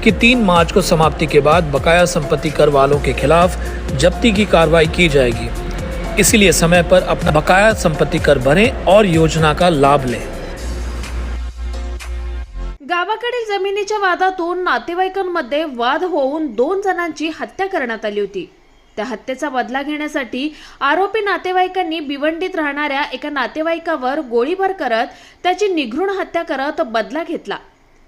की तीन मार्च को समाप्ति के बाद बकाया संपत्ति कर वालों के खिलाफ जब्ती की कार्रवाई की जाएगी। इसलिए समय पर अपना बकाया संपत्ति कर भरें और योजना का लाभ लें। गावाकडील जमिनीच्या वादातून नातेवाईकांमध्ये वाद होऊन दोन जणांची हत्या करण्यात आली होती. त्या हत्येचा बदला घेण्यासाठी आरोपी नातेवाईकांनी भिवंडीत राहणाऱ्या एका नातेवाईकावर गोळीबार करत त्याची निघृण हत्या करत बदला घेतला.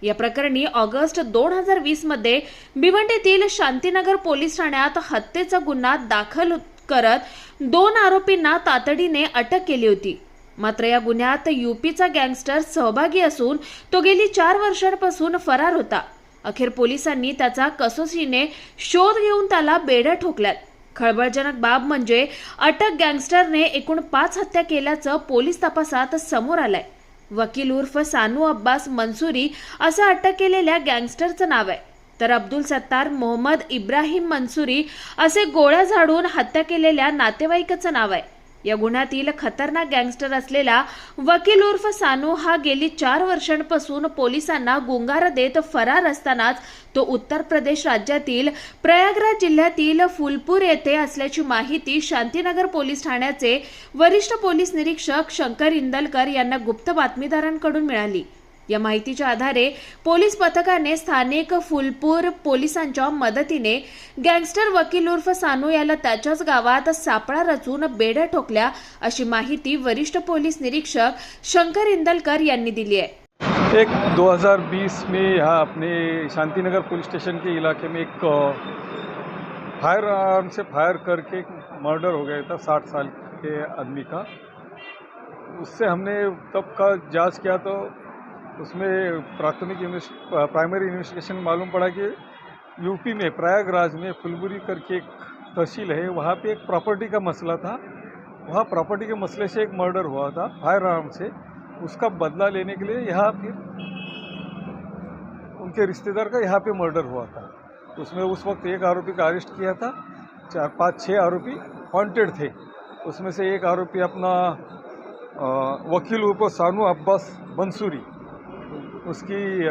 या प्रकरणी ऑगस्ट दोन हजार वीसमध्ये भिवंडीतील शांतीनगर पोलीस ठाण्यात हत्येचा गुन्हा दाखल करत दोन आरोपींना तातडीने अटक केली होती. मात्र या गुन्ह्यात युपीचा गँगस्टर सहभागी असून तो गेली चार वर्षांपासून फरार होता. अखेर पोलिसांनी त्याचा कसोशीने शोध घेऊन त्याला बेड्या ठोकल्यात. खळबळजनक बाब म्हणजे अटक गँगस्टरने एकूण पाच हत्या केल्याचं पोलीस तपासात समोर आलंय. वकील उर्फ सानू अब्बास मनसुरी असं अटक केलेल्या गँगस्टरचं नाव आहे. तर अब्दुल सत्तार मोहम्मद इब्राहिम मनसुरी असे गोळ्या झाडून हत्या केलेल्या नातेवाईकाचं नाव आहे. या गुन्ह्यातील खतरनाक गँगस्टर असलेला वकील उर्फ सानू हा गेली चार वर्षांपासून पोलिसांना गुंगार देत फरार असतानाच तो उत्तर प्रदेश राज्यातील प्रयागराज जिल्ह्यातील फुलपूर येथे असल्याची माहिती शांतीनगर पोलीस ठाण्याचे वरिष्ठ पोलीस निरीक्षक शंकर इंदलकर यांना गुप्त बातमीदारांकडून मिळाली. या माहितीच्या आधारे पोलीस पथकाने स्थानिक फुलपूर पोलिसांच्या मदतीने गँगस्टर वकील उर्फ सानू याला त्याच्याच गावात सापळा रचून बेड्या ठोकल्या अशी माहिती वरिष्ठ पोलीस निरीक्षक शंकर इंदलकर यांनी दिली आहे. एक 2020 में यहाँ अपने शांतिनगर पुलिस स्टेशन के इलाके में एक फायर आर्म से फायर करके मर्डर हो गया था साठ साल के आदमी का। उससे हमने तब का जांच किया तो उसमें प्राथमिक प्राइमरी इन्वेस्टिगेशन मालूम पड़ा कि यूपी में, प्रयागराज में फुलबुरी करके एक तहसील है, वहाँ पे एक प्रॉपर्टी का मसला था। वहाँ प्रॉपर्टी के मसले से एक मर्डर हुआ था फायर आर्म से। उसका बदला लेने के लिए यहाँ फिर उनके रिश्तेदार का यहाँ पे मर्डर हुआ था। उसमें उस वक्त एक आरोपी का अरेस्ट किया था, चार, पाँच छः आरोपी वांटेड थे। उसमें से एक आरोपी अपना वकील ऊपर सानू अब्बास बंसूरी उसकी,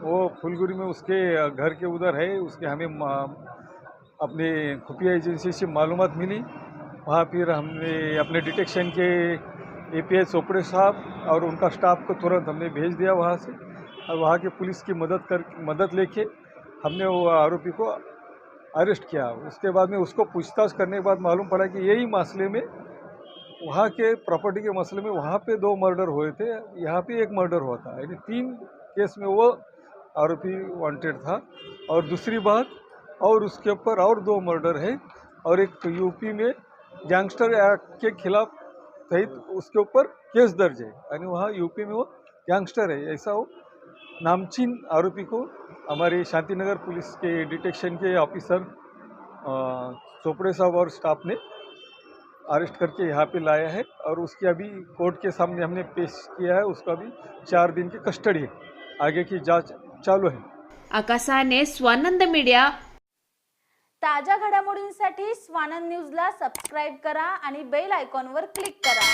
वो फुलगुरी में उसके घर के उधर है, उसके हमें अपने खुफिया एजेंसी से मालूम मिली। वहाँ फिर हमने अपने डिटेक्शन के ए पी आई चोपड़े साहब और उनका स्टाफ को तुरंत हमने भेज दिया वहाँ से और वहाँ के पुलिस की मदद कर, मदद लेके हमने वो आरोपी को अरेस्ट किया। उसके बाद में उसको पूछताछ करने के बाद मालूम पड़ा कि यही मसले में, वहाँ के प्रॉपर्टी के मसले में वहाँ पे दो मर्डर हुए थे, यहाँ पे एक मर्डर हुआ था, यानी तीन केस में वो आरोपी वांटेड था। और दूसरी बात, और उसके ऊपर और दो मर्डर है, और एक यूपी में गैंगस्टर एक्ट के खिलाफ सहित उसके ऊपर केस दर्ज है। यानी वहाँ यूपी में वो गैंगस्टर है, ऐसा वो नामचीन आरोपी को हमारे शांतिनगर पुलिस के डिटेक्शन के ऑफिसर चोपड़े साहब और स्टाफ ने अरेस्ट करके यहाँ पे लाया है, और उसकी अभी कोर्ट के सामने हमने पेश किया है, उसका भी चार दिन की कस्टडी है। आगे की जांच चालू है आकाशाने स्वानंद मीडिया. ताज्या घडामोडींसाठी स्वानंद न्यूजला सबस्क्राईब करा आणि बेल आयकॉनवर क्लिक करा.